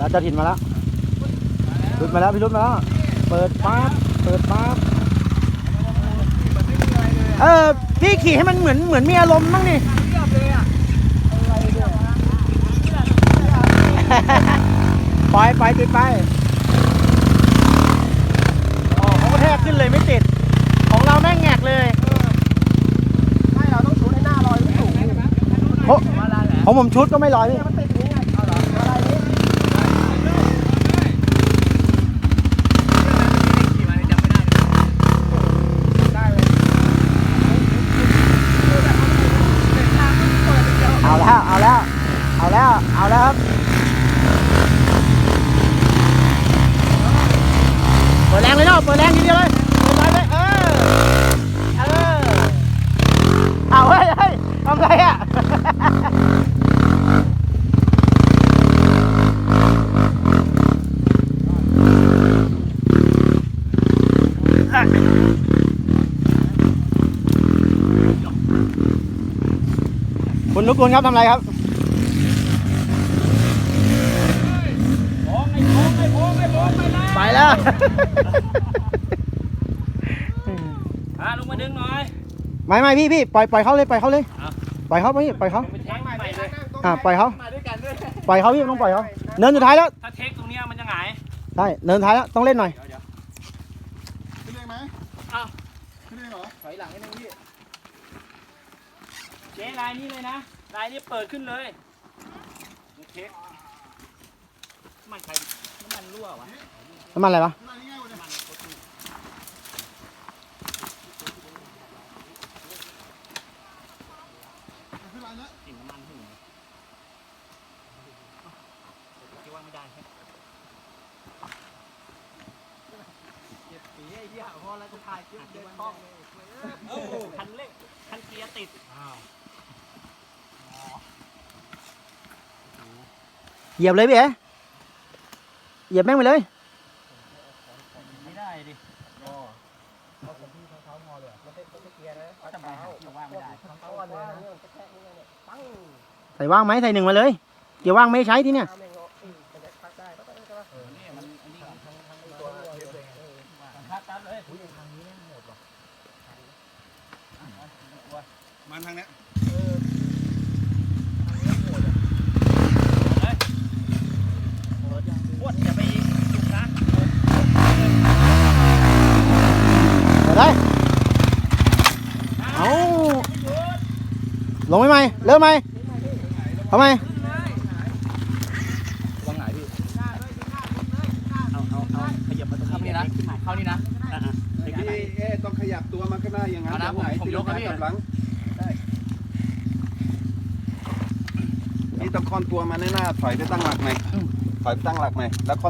ระถินมาแล้วรุดมาแล้วพี่รุดมาแล้ว เปิดปั๊บเปิดปั๊บเออพี่ขี่ให้มันเหมือนเหมือนมีอารมณ์บ้างนี่ปล่อยไปติดไปอ๋อเขาก็แทกขึ้นเลยไม่ติด ของเราแม่งแงกเลยไม่เราต้องชูให้หน้าลอยไม่ถูกเพราะของผมชุดก็ไม่ลอยพี่ มันติดอย่างนี้ไงเอาเหรออะไรนี่ เอาแล้ว เอาแล้ว เอาแล้ว เอาแล้วครับ เปิดแรงเลยเนาะ เปิดแรงทีเดียวเลยเปิดไปเลยเออเออเอาเฮ้ยเฮ้ยทำไรอะคุณนุกุลครับทำไรครับ ไปแล้วอะลุงมาดึงหน่อยไม่ไม่พี่พี่ปล่อยปล่อยเขาเลยปล่อยเขาเลยอะปล่อยเขาพี่ปล่อยเขาไปแทงใหม่เลยอะปล่อยเขามาด้วยกันด้วยปล่อยเขาพี่ต้องปล่อยเขาเนินสุดท้ายแล้วถ้าเทคตรงเนี้ยมันจะหงายใช่เนินสุดท้ายแล้วต้องเล่นหน่อยขึ้นได้ไหมอ้าวขึ้นได้เหรอถอยหลังให้นึงพี่เจ๊ลายนี้เลยนะลายนี้เปิดขึ้นเลยเทคมันใครน้ำมันรั่ววะ น้ำมันอะไรวะกลิ่นน้ำมันหึ่งคิดว่าไม่ได้ใช่เจ็บปีไอ้เหี้ยพอเราจะถ่ายคลิปเดินคล่องเลยโอ้โหคันเร่งคันเกียร์ติดเหยียบเลยพี่เอ๋เหยียบแม่งไปเลย ไม่ได้ดิ เขาจะเกียร์นะเขาจะมาหาที่ว่าเขาอ่อนเลยจะแค่นี้เนี่ยปังใส่ว่างไหมใส่หนึ่งมาเลย เกี่ยวว่างไม่ใช้ที่เนี่ยเอาแม่งเนาะมันจะพักได้ก็ได้ก็ได้เออนี่มันอันนี้ทั้งทั้งตัวเลยเออคัดตัดเลยทางเนี้ยปวดอย่าไปจุกนะเปิดเลยเอา ลงไหมไหมเริ่มไหมทำไมวางไหนพี่เอาเอาเอาขยับมาตรงนี้นะเข้านี่นะอะๆพี่เอ๊ะต้องขยับตัวมาข้างหน้าอย่างนั้นเอานะเดี๋ยวไหนผมผมยกครับพี่ที่หลังได้พี่ต้องคอนตัวมาในหน้าถอยไปตั้งหลักใหม่ถอยไปตั้งหลักใหม่แล้วคอน